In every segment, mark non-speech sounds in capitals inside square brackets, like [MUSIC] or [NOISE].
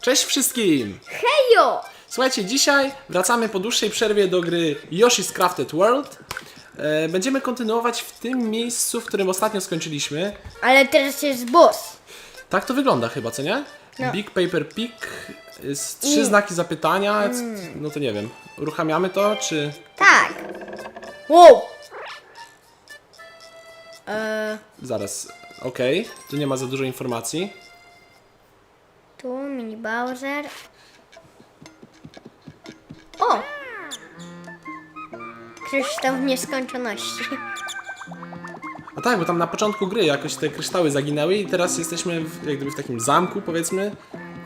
Cześć wszystkim! Hejo! Słuchajcie, dzisiaj wracamy po dłuższej przerwie do gry Yoshi's Crafted World. E, Będziemy kontynuować w tym miejscu, w którym ostatnio skończyliśmy. Ale teraz jest boss. Tak to wygląda chyba, co nie? No. Big Paper Pig, jest trzy znaki zapytania, c- no to nie wiem. Uruchamiamy to, czy... Tak. Wow. Eee, Zaraz, okej, tu nie ma za dużo informacji. Tu mini Bowser. O! Kryształ w nieskończoności. A tak, bo tam na początku gry jakoś te kryształy zaginęły i teraz jesteśmy w, jak gdyby w takim zamku, powiedzmy,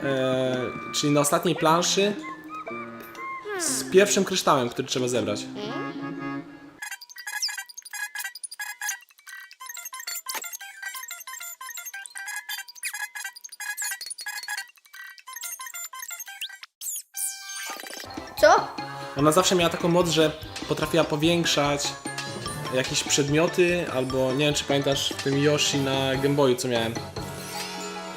e, czyli na ostatniej planszy z pierwszym kryształem, który trzeba zebrać. Ona zawsze miała taką moc, że potrafiła powiększać jakieś przedmioty, albo nie wiem czy pamiętasz w tym Yoshi na Game Boyu co miałem.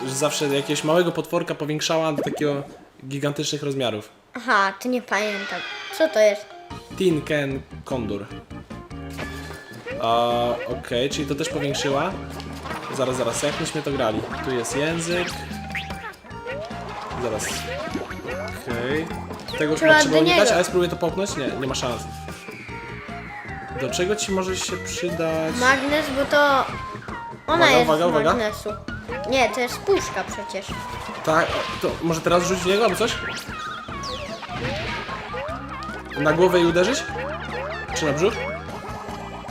Że zawsze jakiegoś małego potworka powiększała do takiego gigantycznych rozmiarów. Aha, to nie pamiętam. Co to jest? Tin Ken Condor. A, Okej, czyli to też powiększyła. Zaraz, zaraz, jak myśmy to grali? Tu jest język. Zaraz. Okej. Tego już Trzeba do unikać, niego. ale spróbuję to popchnąć? Nie, nie ma szans. Do czego ci może się przydać? Magnes, bo to... Ona Uwaga, jest uwaga, z uwaga. magnesu. Nie, to jest puszka przecież. Tak, to może teraz rzucić w niego albo coś? Na głowę i uderzyć? Czy na brzuch?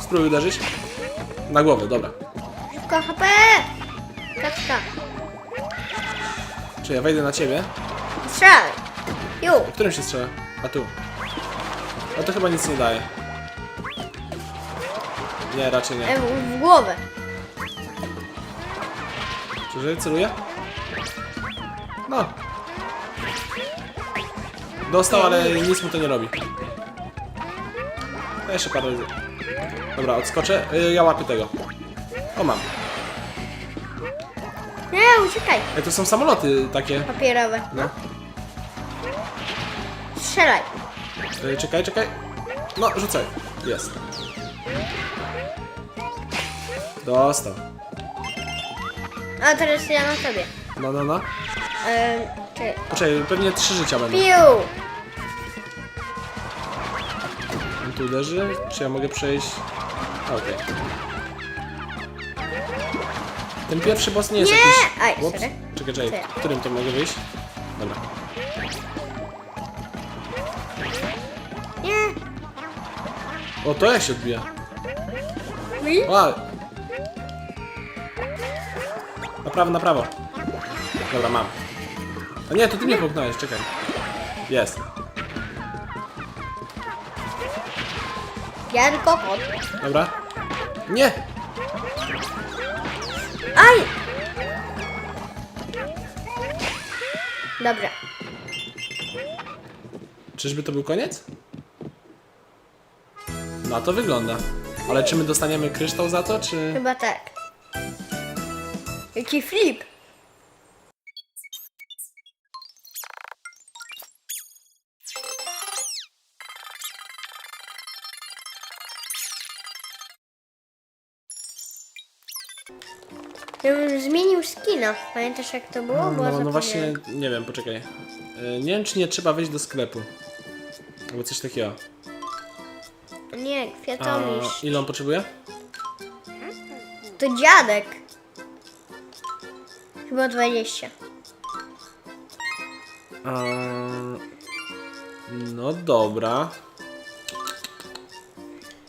Spróbuj uderzyć. Na głowę, dobra. Szybko HP! Kaczka. Czy ja wejdę na ciebie? Strzelaj. Ju. Którym się strzela? A tu. A to chyba nic nie daje. Nie, raczej nie. E, w, głowę. Czy celuję? No. Dostał, ale nic mu to nie robi. Ja jeszcze parę razy. Dobra, odskoczę. Y, Ja łapię tego. O, mam. Nie, uciekaj. Ej, to są samoloty takie. Papierowe. No. Strzelaj. Czekaj, czekaj. No, rzucaj. Jest. Dostał. A teraz ja na tobie. No, no, no. Czekaj. Poczekaj, pewnie trzy życia będą. Piu! On tu uderzy? Czy ja mogę przejść? A, Okej. Ten pierwszy boss nie jest Nie! jakiś... Aj, Ups. sorry. Czekaj, czekaj. Którym to mogę wyjść? O, to jak się odbija. Mi? O! Na prawo, na prawo. Dobra, mam. A nie, to ty mnie popchnąłeś, czekaj. Jest. Ja tylko kot. Dobra. Nie! Aj! Dobra. Czyżby to był koniec? Na to wygląda. Ale czy my dostaniemy kryształ za to, czy... Chyba tak. Jaki flip. Ja bym zmienił skina. Pamiętasz jak to było? Bo No, no zapomniałem. właśnie, nie wiem, poczekaj. E, Nie wiem, czy nie trzeba wejść do sklepu. Albo coś takiego. Nie, A kwiatomistrz. ile on potrzebuje? To dziadek. Chyba 20. A, no dobra.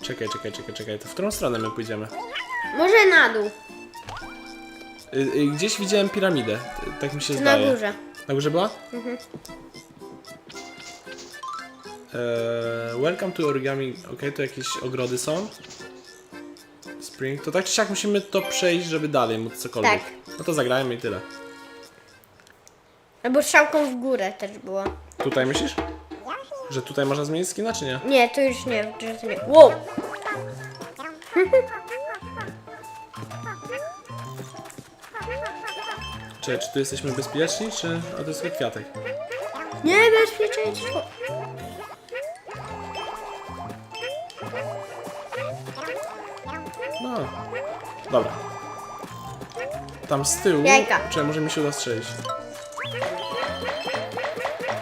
Czekaj, czekaj, czekaj, czekaj. To w którą stronę my pójdziemy? Może na dół. Y, y, Gdzieś widziałem piramidę. Tak mi się Na zdaje. górze. Na górze była? Eee, welcome to origami. Ok, tu jakieś ogrody są. Spring. To tak czy siak musimy to przejść, żeby dalej móc cokolwiek. Tak. No to zagrajmy i tyle. Albo strzałką w górę też było. Tutaj myślisz? Że tutaj można zmienić skina, czy nie? Nie, to już nie, to nie. Wow! [LAUGHS] Czy, czy tu jesteśmy bezpieczni, czy... A to jest kwiatek. Niebezpieczeństwo. No. Dobra. Tam z tyłu... Jajka. Czy może mi się uda strzelić?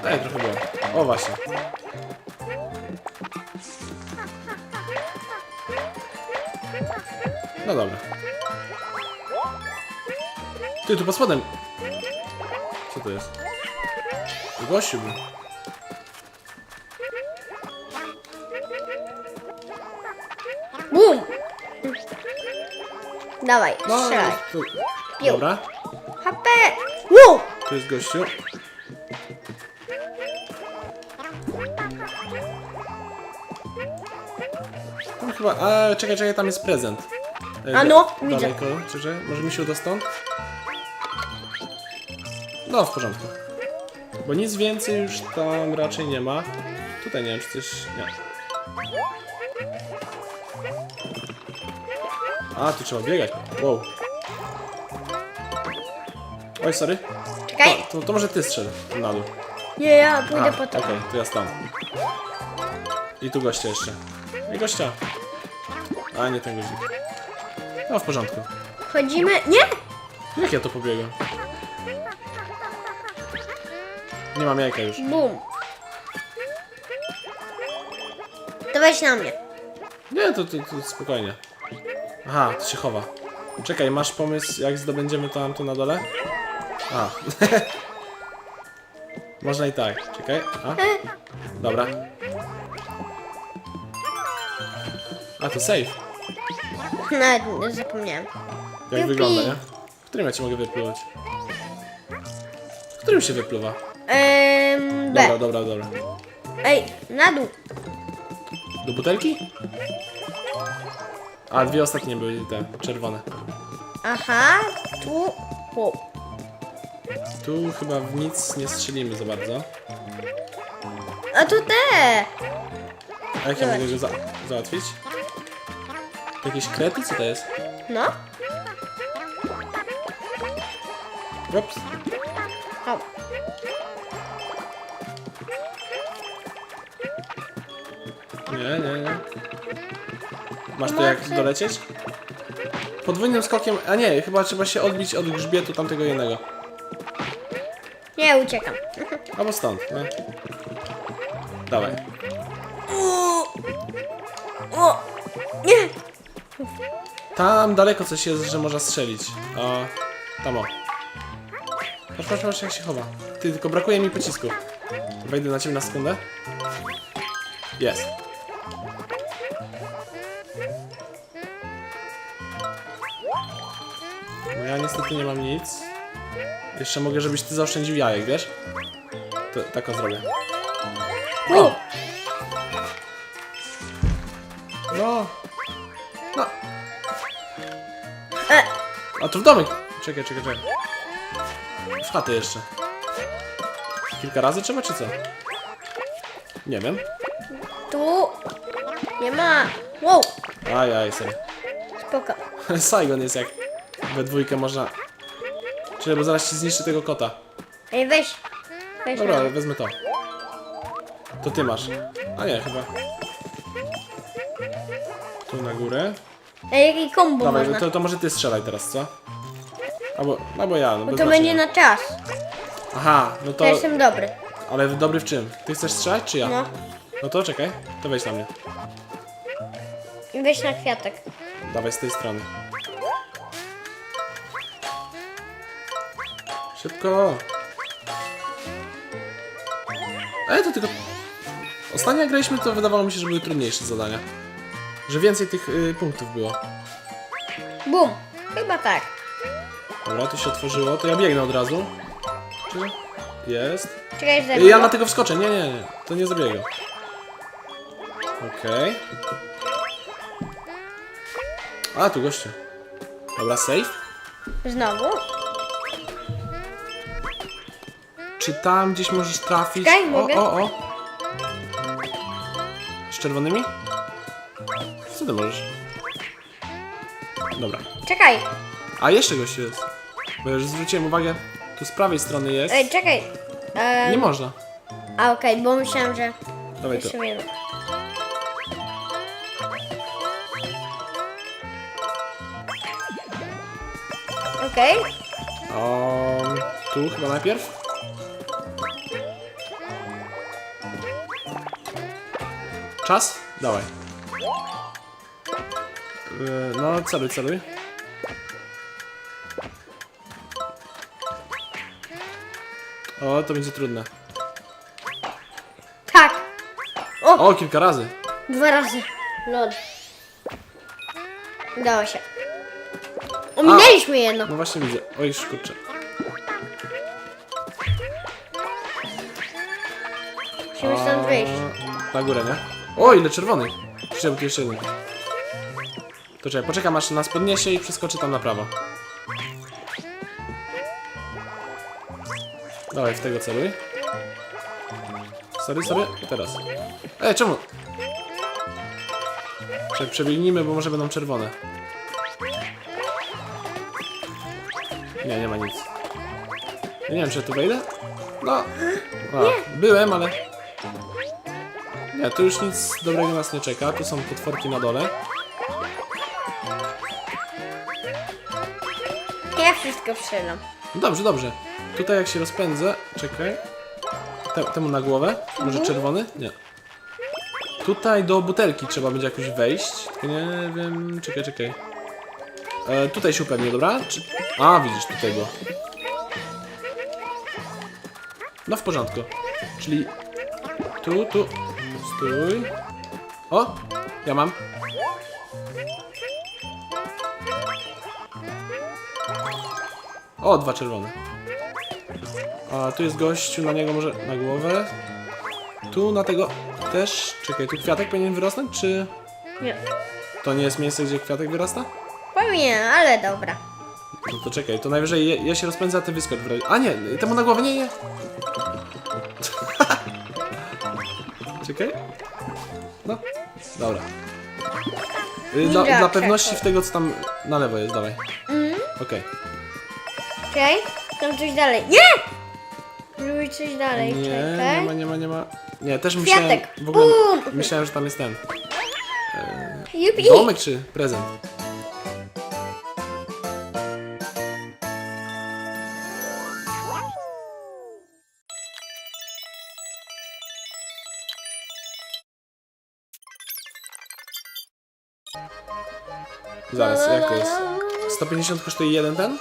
Ej, trochę było. O, właśnie. No dobra. Ty, tu pod spodem. Co to jest? Gościu był. Dawaj, No, strzelaj. tu. Piu. Dobra. HP. Wow. Tu jest gościu. No chyba, a czekaj, czekaj, tam jest prezent. E, A no, widzę. Daleko, czy że? Może mi się uda stąd? No, w porządku. Bo nic więcej już tam raczej nie ma. Tutaj nie wiem, czy coś... nie. A, tu trzeba biegać. Wow. Oj, sorry. Czekaj. To, to, to może ty strzel na dół. Nie, ja A, pójdę po okej, to. to ja stąd. I tu gościa jeszcze. I gościa. A, nie ten guzik. No, w porządku. Chodzimy. Nie. Jak ja to pobiegłem? Nie mam jajka już. Bum. To weź na mnie. Nie, to, to, to spokojnie. Aha, to się chowa. Czekaj, masz pomysł, jak zdobędziemy tam tu na dole? A. [LAUGHS] Można i tak. Czekaj. A. Dobra. A, to safe. Nawet nie zapomniałem. Jak Jupi. wygląda, nie? W którym ja ci mogę wypluwać? W którym się wypluwa? Ehm, Dobra, dobra, dobra. Ej, na dół. Do butelki? A, dwie ostatnie były te, czerwone. Aha, tu. Wow. Tu chyba w nic nie strzelimy za bardzo. A tu te. A jak ja Zobacz. mogę go za załatwić? Jakieś krety? Co to jest? No. Ups. O. Nie, nie, nie. Masz tu jak dolecieć? Podwójnym skokiem, a nie, chyba trzeba się odbić od grzbietu tamtego jednego. Nie, uciekam. [LAUGHS] Albo stąd, no. Dawaj. O. Nie. Tam daleko coś jest, że można strzelić. O, tam o. Patrz, patrz, patrz jak się chowa. Ty, tylko brakuje mi pocisku. Wejdę na ciebie na sekundę. Jest. Ja niestety nie mam nic. Jeszcze mogę, żebyś ty zaoszczędził jajek, wiesz? To, tak o zrobię. O! No. No. E. A tu w domek. Czekaj, czekaj, czekaj. W chatę jeszcze. Kilka razy trzeba, czy co? Nie wiem. Tu. Nie ma. Wow. Aj, aj, sorry. Spoko. [LAUGHS] Saigon jest jak we dwójkę można... Czekaj, bo zaraz ci zniszczy tego kota. Ej, weź. Weź Dobra, mnie. wezmę to. To ty masz. A nie, chyba. Tu na górę. Ej, jaki kombo Dawaj, można. to, to może ty strzelaj teraz, co? Albo, albo ja, no Bo bez to będzie znaczenia. na czas. Aha, no to... Ja jestem dobry. Ale dobry w czym? Ty chcesz strzelać, czy ja? No. No to czekaj, to wejdź na mnie. I weź na kwiatek. Dawaj z tej strony. Szybko! Ej, to tylko... Ostatnio jak graliśmy, to wydawało mi się, że były trudniejsze zadania. Że więcej tych y, punktów było. Bum. Chyba tak. Dobra, to się otworzyło, to ja biegnę od razu. Czy... Jest. Czekaj, że Ja na tego wskoczę, nie, nie, nie. To nie zabiję go. Okej. A, tu goście. Dobra, safe. Znowu. Czy tam gdzieś możesz trafić? Czekaj, o, mogę? o, o. Z czerwonymi? Co ty możesz? Dobra. Czekaj. A jeszcze gościu jest. Bo już zwróciłem uwagę, tu z prawej strony jest. Ej, czekaj. Nie można. a okej, bo myślałam, że Dawaj to. jeszcze jedno. Okej. Tu chyba najpierw. Czas? Dawaj. Yy, No, celuj, celuj. O, to będzie trudne. Tak. O, O, kilka razy. dwa razy. Lod. Udało się. Ominęliśmy jedno. No właśnie widzę. Oj, kurczę. Musimy stąd wyjść. Na górę, nie? O, ile czerwonych. Bo tu jeszcze jeden. To czekaj, poczekam aż nas podniesie i przeskoczy tam na prawo. Dawaj, w tego celuj. Sorry, sorry, teraz. Ej, czemu? Czekaj, przebiegnijmy, bo może będą czerwone. Nie, nie ma nic. Ja nie wiem, czy tu wejdę? No. A, byłem, ale... Nie, tu już nic dobrego nas nie czeka. Tu są potworki na dole. Ja wszystko strzelam. No dobrze, dobrze. Tutaj jak się rozpędzę... Czekaj. Te, temu na głowę? Może czerwony? Nie. Tutaj do butelki trzeba będzie jakoś wejść. Tylko nie wiem... Czekaj, czekaj. E, tutaj się upewnię, dobra? Czy... A, widzisz, tutaj było. No w porządku. Czyli... Tu, tu. Stój. O! Ja mam. O, dwa czerwone. A tu jest gościu, na niego może na głowę. Tu na tego też. Czekaj, tu kwiatek powinien wyrosnąć, czy Nie. to nie jest miejsce, gdzie kwiatek wyrasta? Powinien, ale dobra. No to czekaj, to najwyżej ja, ja się rozpędzę, a ty wyskocz w razie. A nie, temu na głowę nie, nie. [LAUGHS] czekaj. Dobra. Y, Dla, Ninja dla pewności w tego, co tam na lewo jest, dawaj. Okej. Okej, tam coś dalej. Nie! Żeby coś dalej, Nie, czekaj. nie ma, nie ma, nie ma. Nie, też myślałem, Kwiatek. w ogóle Bum! myślałem, że tam jest ten. Jupi! Domek czy prezent? Zaraz, jak to jest? 150 kosztuje jeden ten?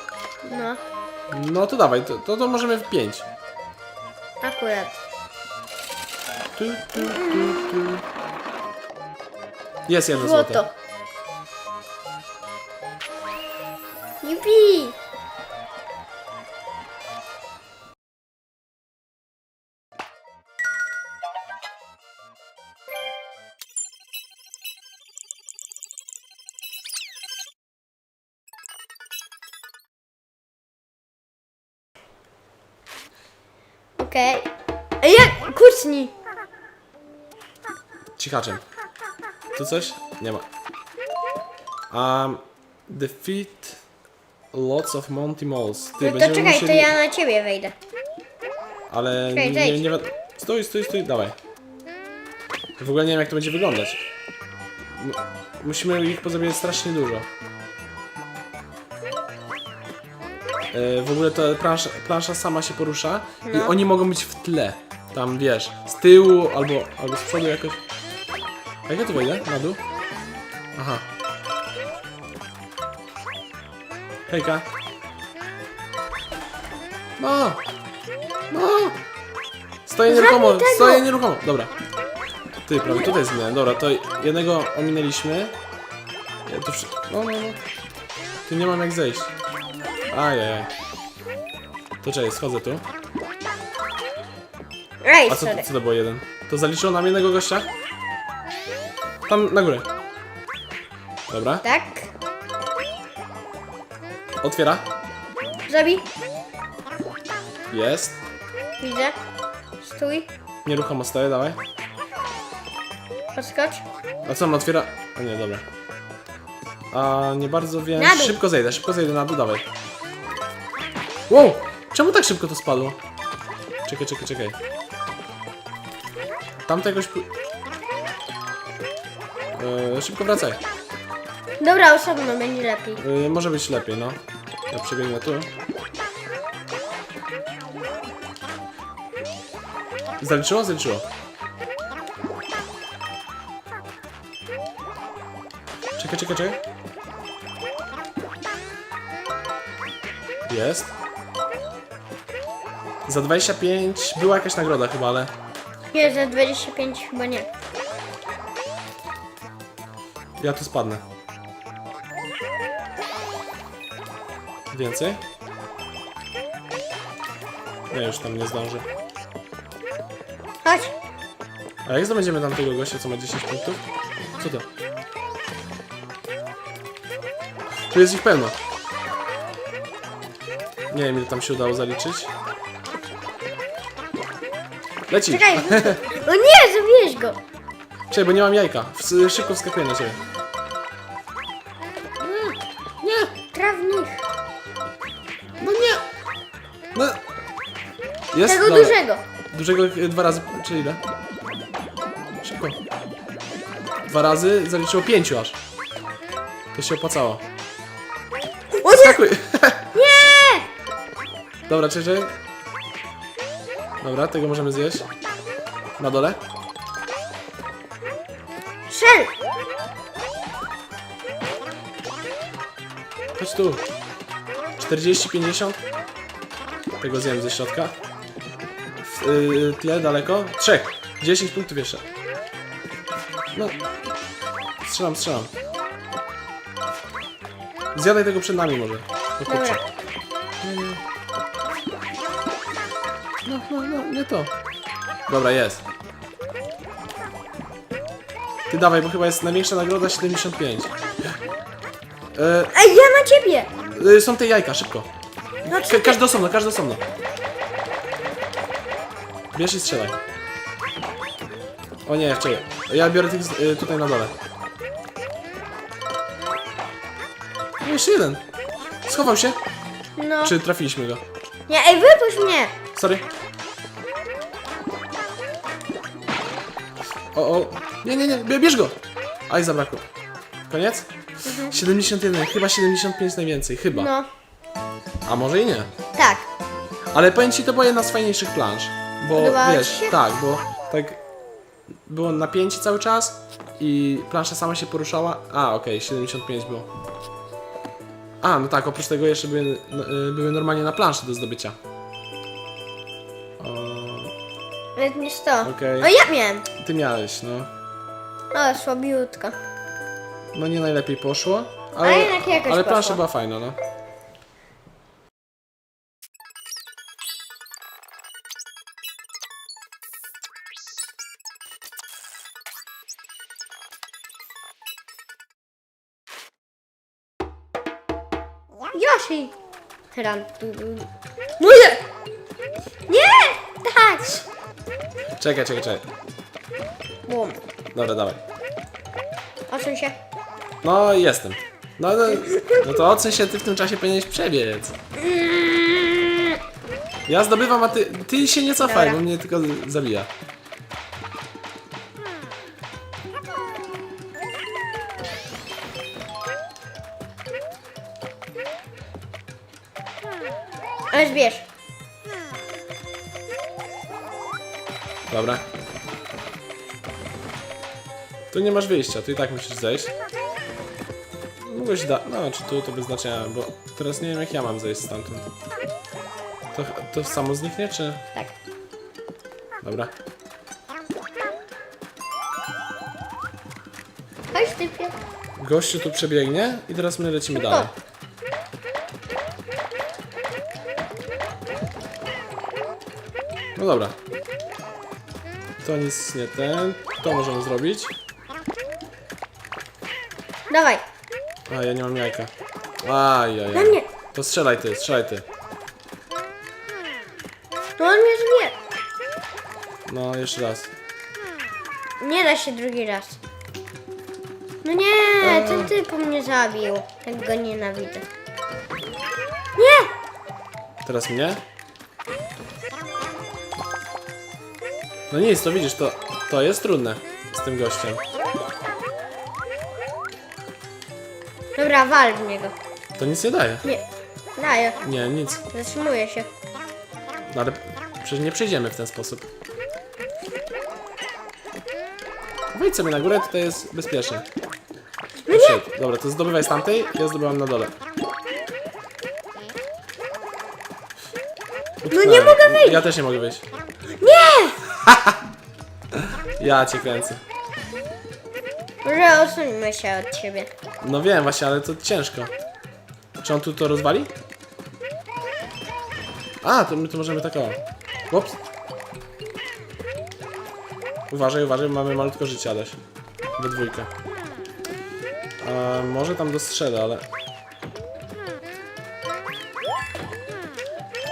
No, No to dawaj, to, to, to możemy w 5. akurat. Jest jedno złote. Złoto. Cichaczem. Tu coś? Nie ma. Um, defeat lots of Monty Moles. Ty, No to będziemy czekaj, to musieli... ja na ciebie wejdę. Ale Czekaj, nie, nie, nie, Stój, stój, stój, dawaj. W ogóle nie wiem jak to będzie wyglądać. M musimy ich pozabijać strasznie dużo. E, w ogóle to plansza, plansza sama się porusza i No. oni mogą być w tle. Tam wiesz, z tyłu albo, albo z przodu jakoś. Jak ja tu wejdę? Na dół? Aha. Hejka. No! No! Stoję Zabij nieruchomo, tego! stoję nieruchomo. Dobra. Ty, prawie tutaj zginąłem. Dobra, to jednego ominęliśmy. Ja tu wszy... No, no, no. Tu nie mam jak zejść. Ajajaj. To czekaj, schodzę tu. Ej, A co, sorry. co to było jeden? To zaliczyło nam jednego gościa? Tam na górę. Dobra, Tak. otwiera. Zabij. Jest. Widzę. Stój. Nieruchomo stoję, dawaj. Podskocz. A co on otwiera? A nie, dobra. A nie bardzo wiem. Na dół. Szybko zejdę, szybko zejdę na dół, dawaj. Wow! Czemu tak szybko to spadło? Czekaj, czekaj, czekaj. Tamto jakoś... pu- Eee, szybko wracaj. Dobra, osobno będzie lepiej. Eee, może być lepiej, no. Ja przebiegnę tu. Zaliczyło? Zaliczyło. Czekaj, czekaj, czekaj. Jest. Za 25 była jakaś nagroda chyba, ale... Nie, za 25 chyba nie. Ja tu spadnę. Więcej? Nie, już tam nie zdążę. Chodź. A jak zdobędziemy tamtego gościa, co ma 10 punktów? Co to? Tu jest ich pełno. Nie wiem, ile tam się udało zaliczyć. Leci! Czekaj. [LAUGHS] O nie, zabijesz go. Czekaj, bo nie mam jajka. Ws- Szybko wskakuję na ciebie. Trawnik. No nie! No. Jest? Tego Dobra. dużego. Dużego e, dwa razy, czy ile? Szybko. Dwa razy zaliczyło pięciu aż. To się opłacało. O nie! Skakuj! [LAUGHS] Nie! Dobra, czekaj. Dobra, tego możemy zjeść. Na dole. Chodź tu. 40, 50. Tego zjem ze środka. W yy, tle, daleko. Trzech. 10 punktów jeszcze. No. Strzelam, strzelam. Zjadaj tego przed nami może. Kurczę. Nie, nie. No, no, no, nie to. Dobra, jest. Ty dawaj, bo chyba jest największa nagroda 75. E, Ej, na ciebie. y, są te jajka, szybko. No Ka czekaj. każdy osobno, każdy osobno. Bierz i strzelaj. O nie, czekaj. Ja biorę tych z- y, tutaj na dole. No jeszcze jeden. Schował się. No. Czy trafiliśmy go? Nie, ej, wypuść mnie. Sorry. O, o. Nie, nie, nie, bie- bierz go. Aj, zabrakło. Koniec? 71, chyba 75 najwięcej, chyba. No. A może i nie. Tak. Ale powiem ci, to była jedna z fajniejszych planż. Bo Podobało wiesz, się? tak, bo tak było napięcie cały czas i plansza sama się poruszała. A, okej, 75 było. A, no tak, oprócz tego jeszcze były, no, y, były normalnie na planszy do zdobycia. O, Ale nie sto. Okej. O, ja miałem. ty miałeś, no. O, słabiutko. No nie najlepiej poszło, Ale ale, jednak jakoś ale plansza poszło. była fajna, no. Yoshi. Ran. Moje! Nie! Tak! Czekaj, czekaj, czekaj. Bum. Dobra, dawaj. Odsuń się. No, jestem. No, no, no to ocen się, ty w tym czasie powinieneś przebiec. Ja zdobywam, a ty, ty się nie cofaj, Dobra. bo mnie tylko zabija. Ale zbierz. Dobra. Tu nie masz wyjścia, tu i tak musisz zejść. Mogłeś da... No, czy tu to bez znaczenia, bo teraz nie wiem jak ja mam zejść stamtąd. To, to samo zniknie, czy... Tak. Dobra. Chodź typie. Gościu tu przebiegnie i teraz my lecimy dalej. No dobra. To nic nie ten. To możemy zrobić. Dawaj. A, ja nie mam jajka. Aj, aj, Na aj. mnie. To strzelaj ty, strzelaj ty. To on mnie zbie. No, jeszcze raz. Nie da się drugi raz. No nie, ten typ mnie zabił. Jak go nienawidzę. Nie! Teraz mnie. No nic, to widzisz, to, to jest trudne z tym gościem. Dobra, wal w niego. To nic nie daje. Nie, daję. Nie, nic. Zatrzymuję się. No ale przecież nie przejdziemy w ten sposób. Wejdź sobie na górę, tutaj jest bezpiecznie. No! Shit. Dobra, to zdobywaj z tamtej, ja zdobywam na dole. No nie mogę wyjść! Ja też nie mogę wyjść. Nie! [LAUGHS] Ja cię kręcę. Może odsuńmy się od siebie. No wiem właśnie, ale to ciężko. Czy on tu to rozwali? A, to my to możemy tak o. Ups. Uważaj, uważaj, mamy malutko życia, Adaś. We dwójkę. Może tam dostrzelę, ale...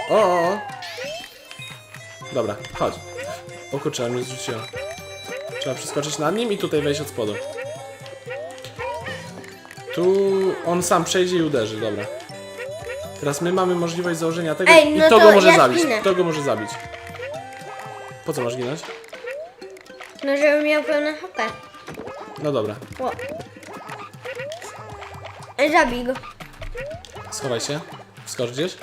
O, o, o. Dobra, chodź. O kurczę, mnie zrzuciło. Trzeba przeskoczyć nad nim i tutaj wejść od spodu. Tu on sam przejdzie i uderzy, dobra. Teraz my mamy możliwość założenia tego Ej, i no kto to go może ja zabić. zginę. Kto go może zabić? Po co masz ginąć? No, żebym miał pełne HP. No dobra, O. Ej, Zabij go. schowaj się. Wskocz gdzieś.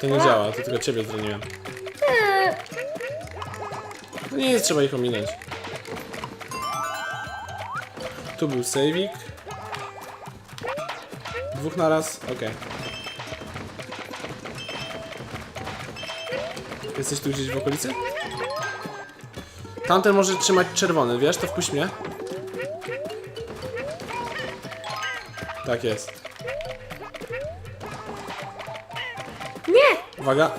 To nie działa, to tylko ciebie zraniłem. Eee, No nie jest, trzeba ich ominąć. Tu był sejwik. Dwóch naraz, okej. Jesteś tu gdzieś w okolicy? Tamten może trzymać czerwony, wiesz? To wpuść mnie. Tak jest. Nie! Uwaga,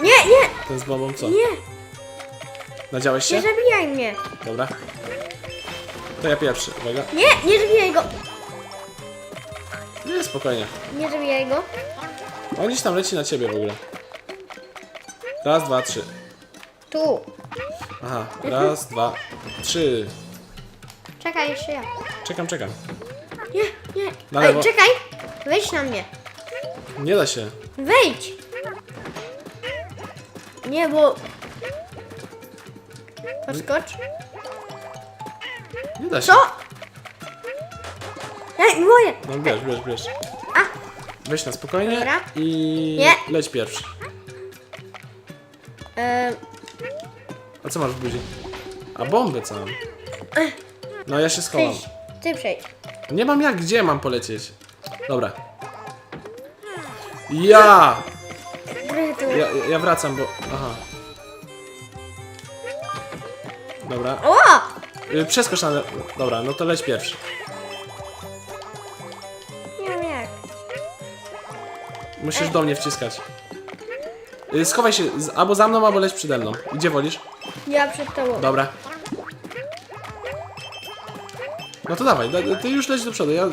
Nie, nie! ten z bombą co? Nie! Nadziałeś się? Nie zabijaj mnie! Dobra. To ja pierwszy, uwaga. Nie, nie zabijaj go! Nie, spokojnie. Nie zabijaj go. On gdzieś tam leci na ciebie w ogóle. Raz, dwa, trzy. Tu. Aha, raz, dwa, trzy. Czekaj, jeszcze ja. Czekam, czekam. Nie, nie. Na Ej, lewo. czekaj! Wejdź na mnie. Nie da się. Wejdź! Nie, bo... Podskocz. Nie da się. Co? Ej, moje! No bierz, bierz, bierz. A! Weź na spokojnie Dobra. i Nie. leć pierwszy. E, A co masz w buzi? A bombę co mam? No ja się schowam. przejdź. Ty przejdź. Nie mam jak, gdzie mam polecieć? Dobra. Ja! Ja, ja wracam, bo... Aha. Dobra. O! Y, Przeskocz na... Dobra, no to leć pierwszy. Nie wiem jak. Musisz do mnie wciskać. Y, Schowaj się z- albo za mną, albo leć przede mną. Gdzie wolisz? Ja przed tobą. Dobra. No to dawaj, da- ty już leć do przodu. Ja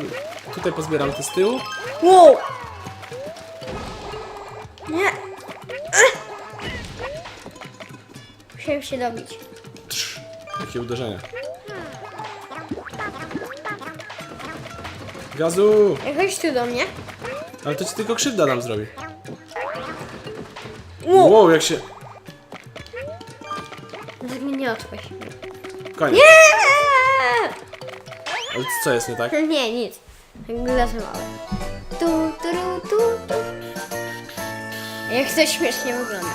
tutaj pozbieram te z tyłu. Wow! Nie! Ech! Musiałem się dobić. Trz, jakie uderzenia. Gazu! Chodź tu do mnie. Ale to ci tylko krzywda nam zrobi. Wow! Wow, jak się... Tak mnie nie odchodź. Koniec. Nie! Ale co jest nie tak? Nie, nic. Tak Glasowałem. Tu, tu, tu, tu, tu. Jak to śmiesznie wygląda.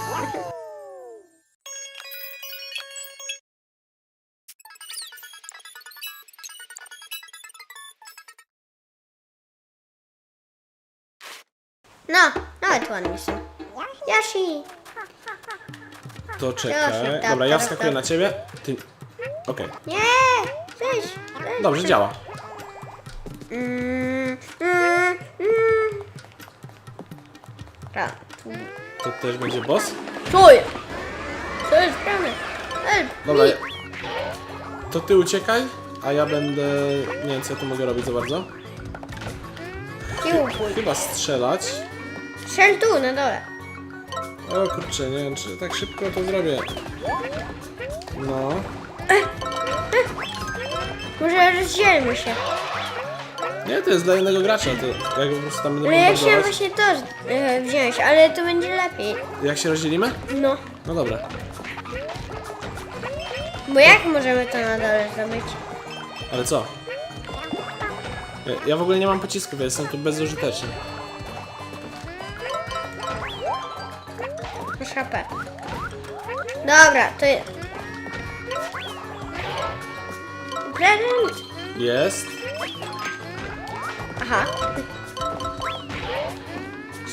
Są. Yoshi! To czekaj. Proszę, tak, Dobra, ja tak, wskakuję tak. na ciebie. Ty... Okej. Nie! Cześć! Dobrze, działa. Mm, mm, mm. Tak. To też będzie boss? Jest? Co jest? Help Dobra, to ty uciekaj, a ja będę... Nie wiem co ja tu mogę robić za bardzo. Kiełkuj. Chyba strzelać. Strzel tu, na dole. O kurczę, nie wiem czy tak szybko to zrobię. No. Może rozdzielmy się. Nie, to jest dla jednego gracza, to jak po prostu tam będę No ja chciałam bombardować. właśnie to e, wziąć, ale to będzie lepiej. Jak się rozdzielimy? No, No dobra. bo jak możemy to na dole zrobić? Ale co? Ja, ja w ogóle nie mam pocisków, ja jestem tu bezużyteczny. Masz HP. Dobra, to jest... Prezent! Jest. Aha.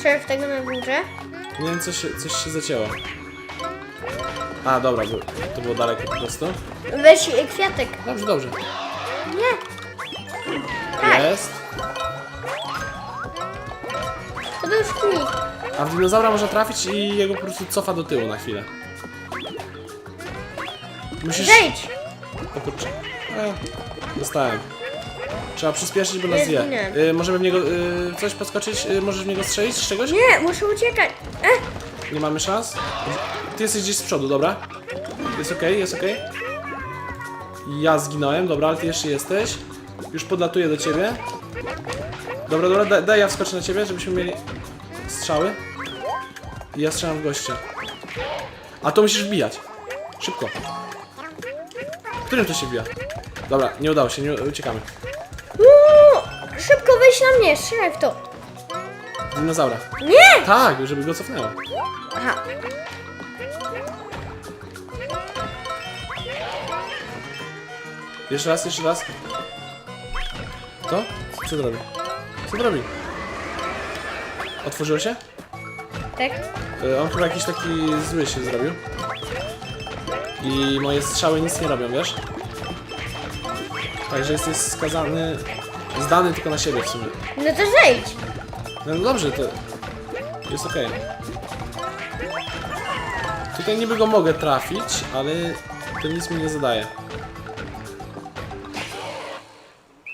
Szerf tego na górze. Nie wiem, coś, się- coś się zacięło. A, dobra, bo to było daleko po prostu. Weź e, kwiatek. Dobrze, dobrze. Nie. Tak, Jest. poduszki. A w dinozaura można trafić i jego po prostu cofa do tyłu na chwilę. Musisz... Zejdź. O kurczę. E, dostałem. Trzeba przyspieszyć, bo nas Nie, zje. nie. Y, możemy w niego y, coś podskoczyć? Y, możesz w niego strzelić z czegoś? Nie, muszę uciekać. E, Nie mamy szans? Ty jesteś gdzieś z przodu, dobra? Jest okej, jest okej. Ja zginąłem, dobra, ale ty jeszcze jesteś. Już podlatuję do ciebie. Dobra, dobra, daj, daj ja wskoczę na ciebie, żebyśmy mieli strzały. I ja strzelam w gościa. A to musisz wbijać. Szybko. Którym to się wbija? Dobra, nie udało się, nie uciekamy. uuu, szybko wejdź na mnie, strzelaj w to. Dinozaura. Nie! Tak, żeby go cofnęło. Aha. Jeszcze raz, jeszcze raz. To? Co to robi? Co to robi? Otworzyło się? Tak. Y, On chyba jakiś taki zły się zrobił. I moje strzały nic nie robią, wiesz? Także jesteś skazany, zdany tylko na siebie w sumie. No to zejdź. No dobrze, to jest okej. Tutaj niby go mogę trafić, ale to nic mi nie zadaje.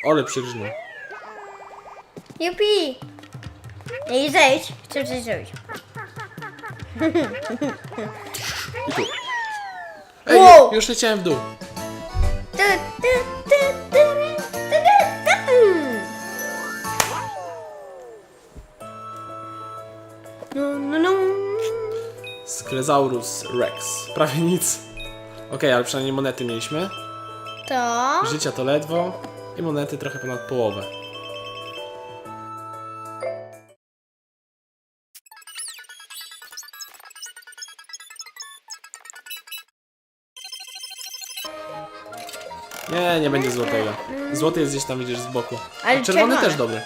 Ole przygrzną. Jupi. I zejdź. Chcę coś zrobić. I tu. Ej, Wow! już leciałem w dół. Tu, tu, tu, tu, tu, tu, tu. No, no, no. Sklezaurus Rex. Prawie nic. Okej, ale przynajmniej monety mieliśmy. To. Życia to ledwo. I monety trochę ponad połowę. Nie, nie będzie złotego. Złoty jest gdzieś tam, widzisz, z boku. Ale A czerwony też dobry.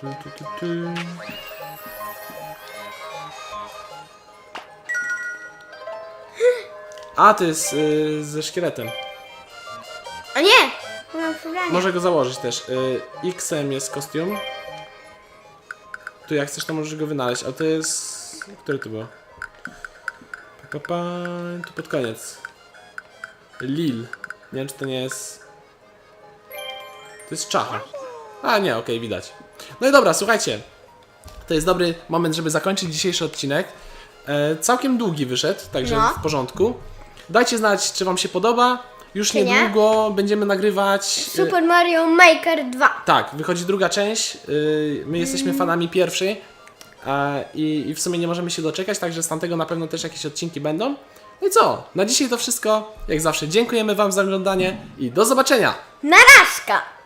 Tu, tu, tu, tu. A, to jest y, ze szkieletem. A nie! Mam. Może go założyć też. Y, X-em jest kostium. Tu jak chcesz, to możesz go wynaleźć, a to jest... Który to był? Pa, pa, pa, tu pod koniec. Lil. Nie wiem, czy to nie jest... To jest czacha. A nie, okej, widać. No i dobra, słuchajcie. To jest dobry moment, żeby zakończyć dzisiejszy odcinek. E, całkiem długi wyszedł, także No. w porządku. Dajcie znać, czy wam się podoba. Już Czy nie? niedługo będziemy nagrywać... e, Super Mario Maker 2. tak, wychodzi druga część. Yy, My jesteśmy fanami pierwszej e, i, i w sumie nie możemy się doczekać, także z tamtego na pewno też jakieś odcinki będą. No i co? Na dzisiaj to wszystko. Jak zawsze dziękujemy Wam za oglądanie i do zobaczenia! Narazka!